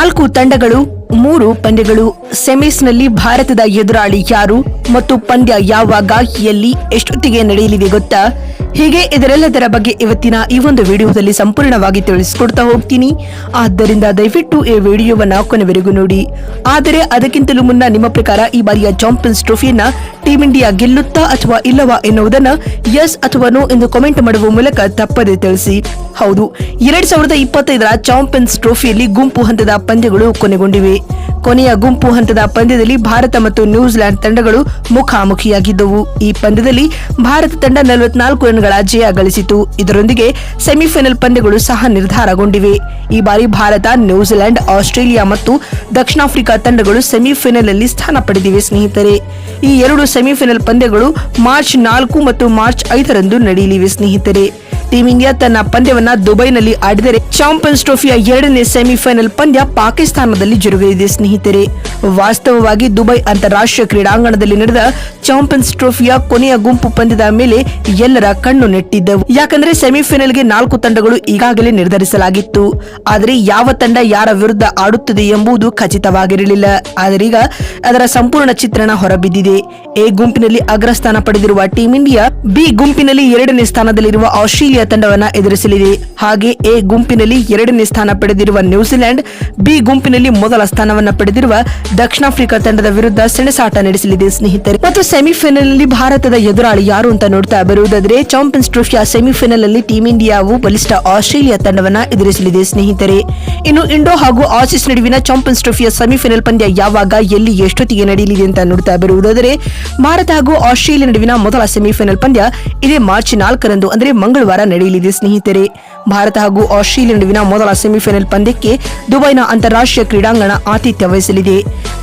ನಾಲ್ಕು ತಂಡಗಳು ಮೂರು ಪಂದ್ಯಗಳು ಸೆಮೀಸ್ನಲ್ಲಿ ಭಾರತದ ಎದುರಾಳಿ ಯಾರು ಮತ್ತು ಪಂದ್ಯ ಯಾವಾಗ, ಎಲ್ಲಿ, ಎಷ್ಟೊತ್ತಿಗೆ ನಡೆಯಲಿವೆ ಗೊತ್ತಾ? ಹೀಗೆ ಇದರೆಲ್ಲದರ ಬಗ್ಗೆ ಇವತ್ತಿನ ಈ ಒಂದು ವಿಡಿಯೋದಲ್ಲಿ ಸಂಪೂರ್ಣವಾಗಿ ತಿಳಿಸಿಕೊಡ್ತಾ ಹೋಗ್ತೀನಿ. ಆದ್ದರಿಂದ ದಯವಿಟ್ಟು ಈ ವಿಡಿಯೋವನ್ನ ಕೊನೆವರೆಗೂ ನೋಡಿ. ಆದರೆ ಅದಕ್ಕಿಂತಲೂ ಮುನ್ನ ನಿಮ್ಮ ಪ್ರಕಾರ ಈ ಬಾರಿಯ ಚಾಂಪಿಯನ್ಸ್ ಟ್ರೋಫಿಯನ್ನ ಟೀಂ ಇಂಡಿಯಾ ಗೆಲ್ಲುತ್ತಾ ಅಥವಾ ಇಲ್ಲವಾ ಎನ್ನುವುದನ್ನ ಎಸ್ ಅಥವಾ ನೋ ಎಂದು ಕಾಮೆಂಟ್ ಮಾಡುವ ಮೂಲಕ ತಪ್ಪದೆ ತಿಳಿಸಿ. ಹೌದು, ಎರಡ್ ಸಾವಿರದ ಇಪ್ಪತ್ತೈದರ ಚಾಂಪಿಯನ್ಸ್ ಟ್ರೋಫಿಯಲ್ಲಿ ಗುಂಪು ಹಂತದ ಪಂದ್ಯಗಳು ಕೊನೆಗೊಂಡಿವೆ. ಕೊನೆಯ ಗುಂಪು ಹಂತದ ಪಂದ್ಯದಲ್ಲಿ ಭಾರತ ಮತ್ತು ನ್ಯೂಜಿಲೆಂಡ್ ತಂಡಗಳು ಮುಖಾಮುಖಿಯಾಗಿದ್ದವು. ಈ ಪಂದ್ಯದಲ್ಲಿ ಭಾರತ ತಂಡ ನಲವತ್ನಾಲ್ಕು ರನ್ಗಳ ಜಯ ಗಳಿಸಿತು. ಇದರೊಂದಿಗೆ ಸೆಮಿಫೈನಲ್ ಪಂದ್ಯಗಳು ಸಹ ನಿರ್ಧಾರಗೊಂಡಿವೆ. ಈ ಬಾರಿ ಭಾರತ ನ್ಯೂಜಿಲೆಂಡ್ ಆಸ್ಟ್ರೇಲಿಯಾ ಮತ್ತು ದಕ್ಷಿಣ ಆಫ್ರಿಕಾ ತಂಡಗಳು ಸೆಮಿಫೈನಲ್ ಅಲ್ಲಿ ಸ್ಥಾನ ಪಡೆದಿವೆ ಸ್ನೇಹಿತರೆ. ಈ ಎರಡು ಸೆಮಿಫೈನಲ್ ಪಂದ್ಯಗಳು ಮಾರ್ಚ್ ನಾಲ್ಕು ಮತ್ತು ಮಾರ್ಚ್ ಐದರಂದು ನಡೆಯಲಿವೆ ಸ್ನೇಹಿತರೆ. ಟೀಂ ಇಂಡಿಯಾ ತನ್ನ ಪಂದ್ಯವನ್ನ ದುಬೈನಲ್ಲಿ ಆಡಿದರೆ ಚಾಂಪಿಯನ್ಸ್ ಟ್ರೋಫಿಯ ಎರಡನೇ ಸೆಮಿಫೈನಲ್ ಪಂದ್ಯ ಪಾಕಿಸ್ತಾನದಲ್ಲಿ ಜರುಗಲಿದೆ, ಸ್ನೇಹಿತರೆ. ವಾಸ್ತವವಾಗಿ ದುಬೈ ಅಂತಾರಾಷ್ಟ್ರೀಯ ಕ್ರೀಡಾಂಗಣದಲ್ಲಿ ನಡೆದ ಚಾಂಪಿಯನ್ಸ್ ಟ್ರೋಫಿಯ ಕೊನೆಯ ಗುಂಪು ಪಂದ್ಯದ ಮೇಲೆ ಎಲ್ಲರ ಕಣ್ಣು ನೆಟ್ಟಿದ್ದವು. ಯಾಕಂದ್ರೆ ಸೆಮಿಫೈನಲ್ಗೆ ನಾಲ್ಕು ತಂಡಗಳು ಈಗಾಗಲೇ ನಿರ್ಧರಿಸಲಾಗಿತ್ತು. ಆದರೆ ಯಾವ ತಂಡ ಯಾರ ವಿರುದ್ಧ ಆಡುತ್ತದೆ ಎಂಬುದು ಖಚಿತವಾಗಿರಲಿಲ್ಲ. ಆದರೀಗ ಅದರ ಸಂಪೂರ್ಣ ಚಿತ್ರಣ ಹೊರಬಿದ್ದಿದೆ. ಎ ಗುಂಪಿನಲ್ಲಿ ಅಗ್ರಸ್ಥಾನ ಪಡೆದಿರುವ ಟೀಂ ಇಂಡಿಯಾ, ಬಿ ಗುಂಪಿನಲ್ಲಿ ಎರಡನೇ ಸ್ಥಾನದಲ್ಲಿರುವ ಆಸ್ಟ್ರೇಲಿಯಾ ತಂಡವನ್ನ ಎದುರಿಸಲಿದೆ. ಹಾಗೆ ಎ ಗುಂಪಿನಲ್ಲಿ ಎರಡನೇ ಸ್ಥಾನ ಪಡೆದಿರುವ ನ್ಯೂಜಿಲೆಂಡ್, ಬಿ ಗುಂಪಿನಲ್ಲಿ ಮೊದಲ ಸ್ಥಾನವನ್ನ ಪಡೆದಿರುವ ದಕ್ಷಿಣ ಆಫ್ರಿಕಾ ತಂಡದ ವಿರುದ್ಧ ಸೆಣಸಾಟ ನಡೆಸಲಿದೆ ಸ್ನೇಹಿತರೆ. ಮತ್ತು ಸೆಮಿಫೈನಲ್ನಲ್ಲಿ ಭಾರತದ ಎದುರಾಳಿ ಯಾರು ಅಂತ ನೋಡ್ತಾ ಬರುವುದಾದ್ರೆ, ಚಾಂಪಿಯನ್ಸ್ ಟ್ರೋಫಿಯ ಸೆಮಿಫೈನಲ್ನಲ್ಲಿ ಟೀಂ ಇಂಡಿಯಾವು ಬಲಿಷ್ಠ ಆಸ್ಟ್ರೇಲಿಯಾ ತಂಡವನ್ನ ಎದುರಿಸಲಿದೆ ಸ್ನೇಹಿತರೆ. ಇನ್ನು ಇಂಡೋ ಹಾಗೂ ಆಸೀಸ್ ನಡುವಿನ ಚಾಂಪಿಯನ್ಸ್ ಟ್ರೋಫಿಯ ಸೆಮಿಫೈನಲ್ ಪಂದ್ಯ ಯಾವಾಗ, ಎಲ್ಲಿ, ಎಷ್ಟೊತ್ತಿಗೆ ನಡೆಯಲಿದೆ ಅಂತ ನೋಡ್ತಾ ಬರುವುದಾದರೆ, ಭಾರತ ಹಾಗೂ ಆಸ್ಟ್ರೇಲಿಯಾ ನಡುವಿನ ಮೊದಲ ಸೆಮಿಫೈನಲ್ ಪಂದ್ಯ ಇದೇ ಮಾರ್ಚ್ ನಾಲ್ಕರಂದು, ಅಂದರೆ ಮಂಗಳವಾರ ನಡೆಯಲಿದೆ ಸ್ನೇಹಿತರೆ. ಭಾರತ ಹಾಗೂ ಆಸ್ಟ್ರೇಲಿಯಾ ನಡುವಿನ ಮೊದಲ ಸೆಮಿಫೈನಲ್ ಪಂದ್ಯಕ್ಕೆ ದುಬೈನ ಅಂತಾರಾಷ್ಟ್ರೀಯ ಕ್ರೀಡಾಂಗಣ ಆತಿಥ್ಯ ವಹಿಸಲಿದೆ.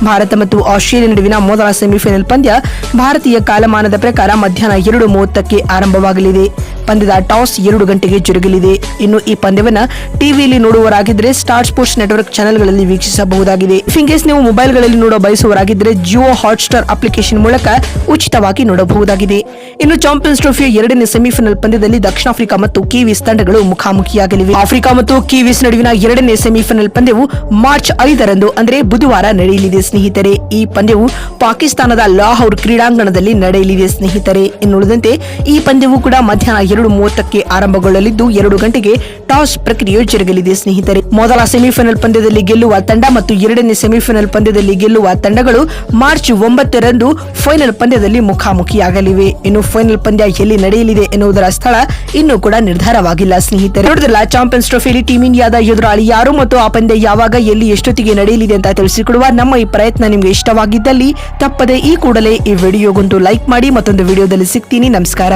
ಭಾರತ ಮತ್ತು ಆಸ್ಟ್ರೇಲಿಯಾ ನಡುವಿನ ಮೊದಲ ಸೆಮಿಫೈನಲ್ ಪಂದ್ಯ ಭಾರತೀಯ ಕಾಲಮಾನದ ಪ್ರಕಾರ ಮಧ್ಯಾಹ್ನ ಎರಡು ಮೂವತ್ತಕ್ಕೆ ಆರಂಭವಾಗಲಿದೆ. ಪಂದ್ಯದ ಟಾಸ್ ಎರಡು ಗಂಟೆಗೆ ಜರುಗಲಿದೆ. ಇನ್ನು ಈ ಪಂದ್ಯವನ್ನ ಟಿವಿಯಲ್ಲಿ ನೋಡುವವರಾಗಿದ್ದರೆ ಸ್ಟಾರ್ ಸ್ಪೋರ್ಟ್ಸ್ ನೆಟ್ವರ್ಕ್ ಚಾನೆಲ್ಗಳಲ್ಲಿ ವೀಕ್ಷಿಸಬಹುದಾಗಿದೆ. ಫಿಂಗೇಸ್ ನೀವು ಮೊಬೈಲ್ಗಳಲ್ಲಿ ನೋಡ ಬಯಸುವರಾಗಿದ್ದರೆ ಜಿಯೋ ಹಾಟ್ಸ್ಟಾರ್ ಅಪ್ಲಿಕೇಶನ್ ಮೂಲಕ ಉಚಿತವಾಗಿ ನೋಡಬಹುದಾಗಿದೆ. ಇನ್ನು ಚಾಂಪಿಯನ್ಸ್ ಟ್ರೋಫಿಯ ಎರಡನೇ ಸೆಮಿಫೈನಲ್ ಪಂದ್ಯದಲ್ಲಿ ದಕ್ಷಿಣ ಆಫ್ರಿಕಾ ಮತ್ತು ಕಿವೀಸ್ ತಂಡಗಳು ಮುಖಾಮುಖಿಯಾಗಲಿವೆ. ಆಫ್ರಿಕಾ ಮತ್ತು ಕಿವೀಸ್ ನಡುವಿನ ಎರಡನೇ ಸೆಮಿಫೈನಲ್ ಪಂದ್ಯವು ಮಾರ್ಚ್ ಐದರಂದು, ಅಂದರೆ ಬುಧವಾರ ನಡೆಯಲಿದೆ ಸ್ನೇಹಿತರೆ. ಈ ಪಂದ್ಯವು ಪಾಕಿಸ್ತಾನದ ಲಾಹೋರ್ ಕ್ರೀಡಾಂಗಣದಲ್ಲಿ ನಡೆಯಲಿದೆ ಸ್ನೇಹಿತರೆ. ಇನ್ನುಳಿದಂತೆ ಈ ಪಂದ್ಯವು ಕೂಡ ಮಧ್ಯಾಹ್ನ ಎರಡು ಮೂವತ್ತಕ್ಕೆ ಆರಂಭಗೊಳ್ಳಲಿದ್ದು ಎರಡು ಗಂಟೆಗೆ ಟಾಸ್ ಪ್ರಕ್ರಿಯೆ ಜರುಗಲಿದೆ, ಸ್ನೇಹಿತರೆ. ಮೊದಲ ಸೆಮಿಫೈನಲ್ ಪಂದ್ಯದಲ್ಲಿ ಗೆಲ್ಲುವ ತಂಡ ಮತ್ತು ಎರಡನೇ ಸೆಮಿಫೈನಲ್ ಪಂದ್ಯದಲ್ಲಿ ಗೆಲ್ಲುವ ತಂಡಗಳು ಮಾರ್ಚ್ ಒಂಬತ್ತರಂದು ಫೈನಲ್ ಪಂದ್ಯದಲ್ಲಿ ಮುಖಾಮುಖಿಯಾಗಲಿವೆ. ಇನ್ನು ಫೈನಲ್ ಪಂದ್ಯ ಎಲ್ಲಿ ನಡೆಯಲಿದೆ ಎನ್ನುವುದರ ಸ್ಥಳ ಇನ್ನೂ ಕೂಡ ನಿರ್ಧಾರವಾಗಿಲ್ಲ, ಸ್ನೇಹಿತರೆ. ನೋಡಿದ್ರಲ್ಲ, ಚಾಂಪಿಯನ್ಸ್ ಟ್ರೋಫಿಯಲ್ಲಿ ಟೀಮ್ ಇಂಡಿಯಾದ ಎದುರಾಳಿ ಯಾರು ಮತ್ತು ಆ ಪಂದ್ಯ ಯಾವಾಗ, ಎಲ್ಲಿ, ಎಷ್ಟೊತ್ತಿಗೆ ನಡೆಯಲಿದೆ ಅಂತ ತಿಳಿಸಿಕೊಡುವ ನಮ್ಮ ಈ ಪ್ರಯತ್ನ ನಿಮಗೆ ಇಷ್ಟವಾಗಿದ್ದಲ್ಲಿ ತಪ್ಪದೆ ಈ ಕೂಡಲೇ ಈ ವಿಡಿಯೋಗೊಂದು ಲೈಕ್ ಮಾಡಿ ಮತ್ತೊಂದು ವಿಡಿಯೋದಲ್ಲಿ ಸಿಗ್ತೀನಿ. ನಮಸ್ಕಾರ.